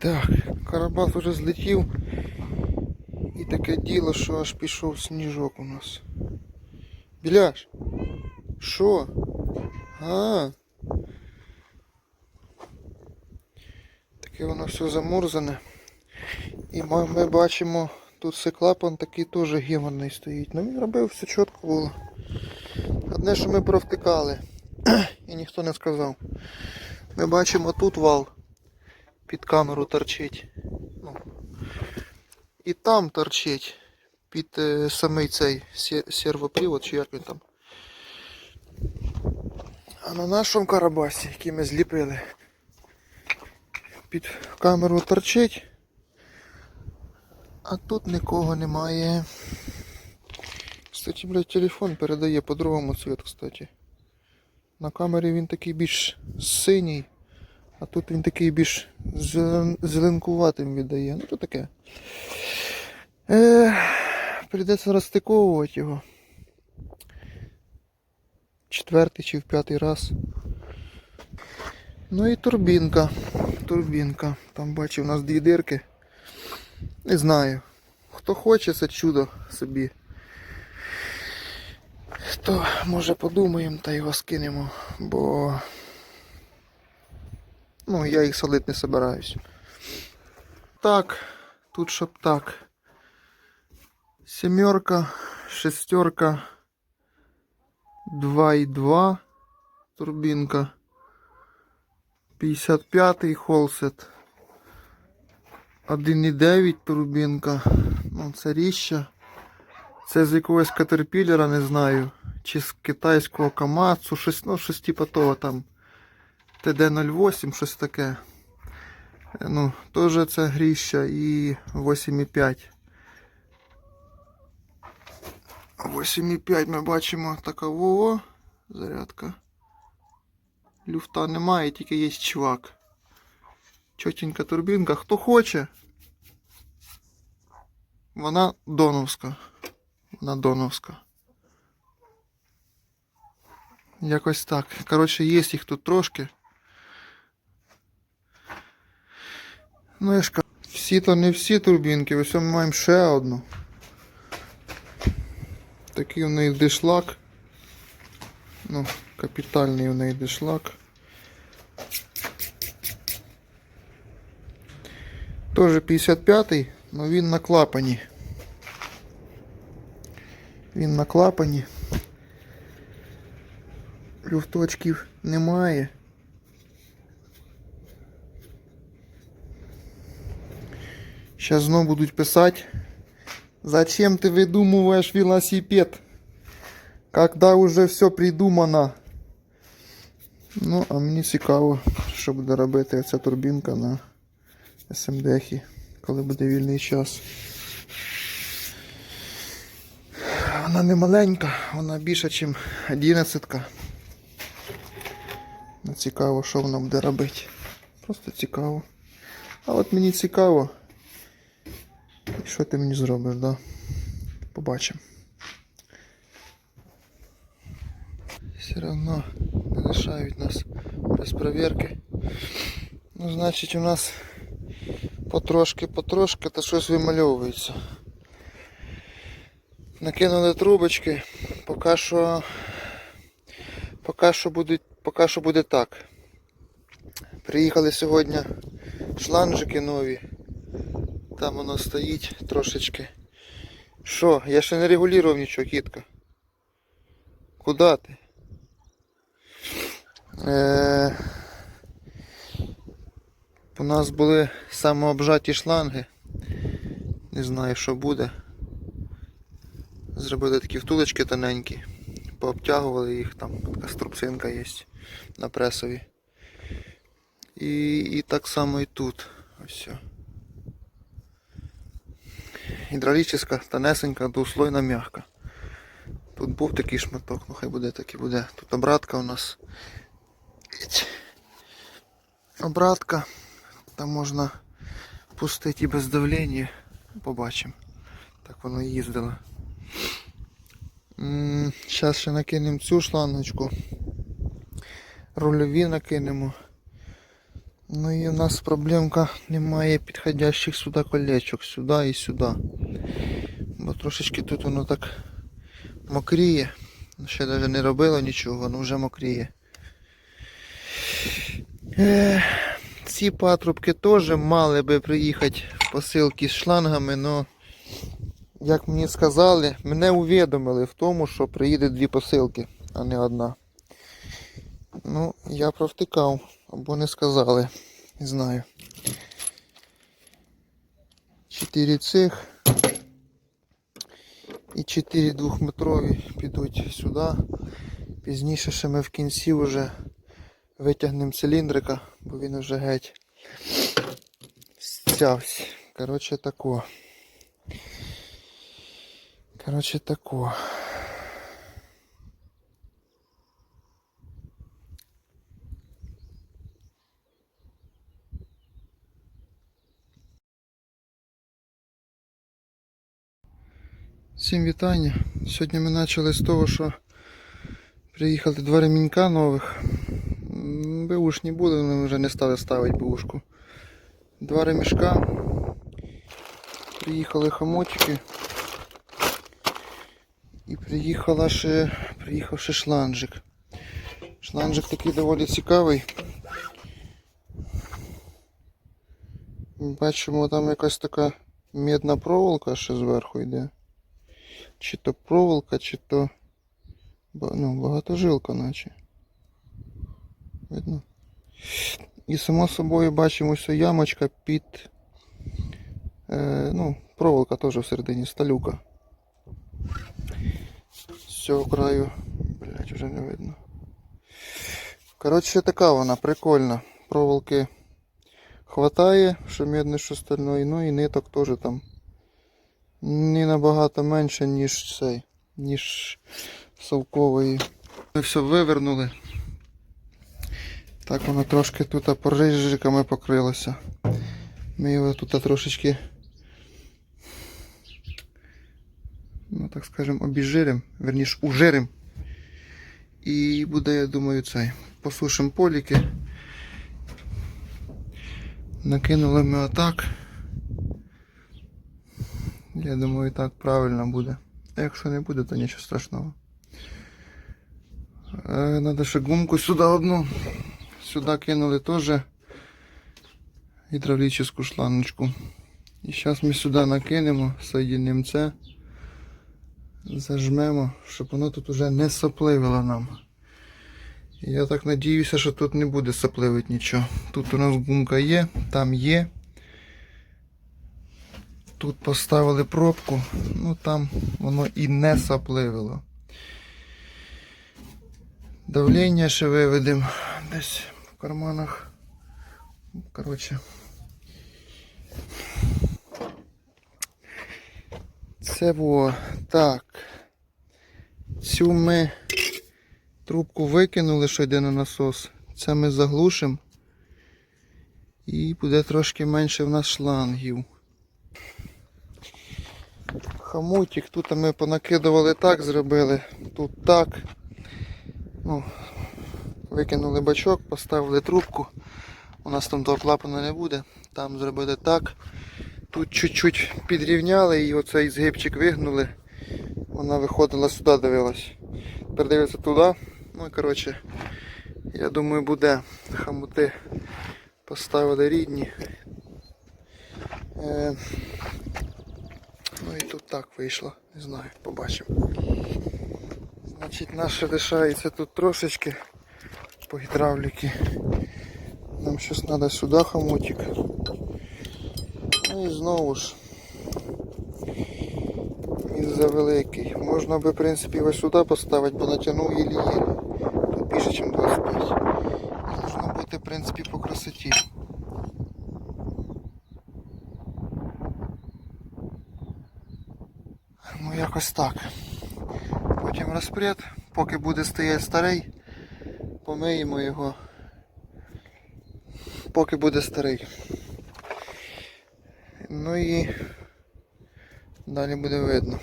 Так, Карабас уже злетів. І таке діло, що аж пішов сніжок у нас. Біляш. Що? А. Таке воно все замурзане. І ми, ми бачимо, тут цей клапан такий теж гіморний стоїть. Ну він робив все чітко було. Одне, що ми провтикали. І ніхто не сказав. Ми бачимо тут вал під камеру торчить. Ну, і там торчить під е, самий цей сер- сервопривод, чи як він там. А на нашому карабасі, який ми зліпили, під камеру торчить, а тут нікого немає. Кстати, блядь, телефон передає по-другому цвіту, кстати. На камері він такий більш синій, а тут він такий більш зеленкуватим віддає. Ну то таке. Е, прийдеться розстиковувати його. Четвертий чи в п'ятий раз. Ну і турбінка. Турбінка. Там бачив у нас дві дирки. Не знаю. Хто хоче це чудо собі. То може подумаємо та його скинемо, бо ну я їх солити не собираюсь. Так, тут щоб так. Сімерка, шестерка, 2,2 турбінка. 55-й холсет. 1,9 турбінка. Ну, це ріща. Це з якогось катерпілера, не знаю. Чи з китайського Камацу, щось, ну, щось типу там. ТД-08, щось таке. Ну, теж це гріща і 8,5. 8,5 ми бачимо така такового. Зарядка. Люфта немає, тільки є чувак. Чотенька турбінка. Хто хоче? Вона доновська. Вона доновська. Якось так. Коротше, є їх тут трошки. Ну я ж кажу, всі то не всі турбінки, ось ми маємо ще одну. Такий у неї дишлак. Ну, капітальний у неї дишлак. Тоже 55-й, але він на клапані. Він на клапані. Люфточків немає. Сейчас знову будуть писати. Зачем ты выдумываешь велосипед? Когда уже все придумано. Ну, а мені цікаво, що буде робити ця турбінка на СМДХ, коли буде вільний час. Вона не маленька, вона більша, ніж 11. Ну, Цікаво, що вона буде робити. Просто цікаво. А от мені цікаво. що ти мені зробиш, да? Побачимо. Все одно не лишають нас без провірки. Ну, значить, у нас потрошки-потрошки та щось вимальовується. Накинули трубочки, поки що поки що буде, поки що буде так. Приїхали сьогодні шланжики нові. Там воно стоїть трошечки. Що? Я ще не регулював нічого, кітка. Куда ти? Е... У нас були самообжаті шланги. Не знаю, що буде. Зробили такі втулочки тоненькі. Пообтягували їх, там така струбцинка є на пресові. І, і так само і тут. Ось. Все. Гідравлічна, тонесенька, двуслойна м'яка. Тут був такий шматок, ну хай буде так і буде. Тут обратка у нас. Обратка. Там можна пустити і без давлення. Побачимо. Так воно їздило. Зараз ще накинемо цю шлангочку. Рульові накинемо. Ну і у нас проблемка немає підходящих сюди колечок, сюди і сюди. Бо трошечки тут воно так мокріє. Ще навіть не робило нічого, воно вже мокріє. Ці патрубки теж мали би приїхати в посилки з шлангами, але, як мені сказали, мене увідомили в тому, що приїде дві посилки, а не одна. Ну, я провтикав, або не сказали. Не знаю. Чотири цих і чотири двохметрові підуть сюди. Пізніше ще ми в кінці вже витягнемо циліндрика, бо він вже геть стявся. Коротше тако. Коротше тако. Всім вітання. Сьогодні ми почали з того, що приїхали два ремінька нових. М, Беушні були, але ми вже не стали ставити беушку. Два ремішка. Приїхали хомочки. І приїхала ще, приїхав ще шланжик. Шланжик такий доволі цікавий. Бачимо, там якась така медна проволока ще зверху йде. Чи то проволока, чи то ну, багатожилка наче. Видно? І само собою бачимо ось ямочка під е, ну, проволока теж всередині, сталюка. З цього краю, блять, вже не видно. Коротше, така вона прикольна. Проволоки хватає, що медне, що стальної, ну і ниток теж там набагато менше, ніж цей, ніж совкової. Ми все вивернули. Так воно трошки тут порижиками покрилося. Ми його тут трошечки, ну так скажемо, обіжирим, верніше ужирим. І буде, я думаю, цей. Посушимо поліки. Накинули ми отак. Я думаю, так правильно буде. Якщо не буде, то нічого страшного. Е, Надо ще гумку сюди одну. Сюди кинули теж гідравлічну шланочку. І зараз ми сюди накинемо, соєдинимо це, зажмемо, щоб воно тут уже не сопливило нам. Я так надіюся, що тут не буде сопливити нічого. Тут у нас гумка є, там є. Тут поставили пробку, ну там воно і не сопливило. Давлення ще виведемо десь в карманах. Коротше. Це було так. Цю ми трубку викинули, що йде на насос. Це ми заглушимо. І буде трошки менше в нас шлангів. Хамутик, тут ми понакидували так, зробили, тут так. Ну, викинули бачок, поставили трубку. У нас там того клапана не буде. Там зробили так. Тут чуть-чуть підрівняли і оцей згибчик вигнули. Вона виходила сюди, дивилась. Тепер дивиться туди. Ну і коротше, я думаю буде. Хамути поставили рідні. Е, Ну і тут так вийшло, не знаю, побачимо. Значить, наше лишається тут трошечки по гідравліки. Нам щось треба сюди хомутик. Ну і знову ж. Він завеликий. Можна би в принципі ось сюди поставити, бо натягнув єлі-єлі. Тут більше, ніж 25. Можна бути в принципі по красоті. Ну якось так. Потім розпред, поки буде стояти старий, помиємо його. Поки буде старий. Ну і далі буде видно.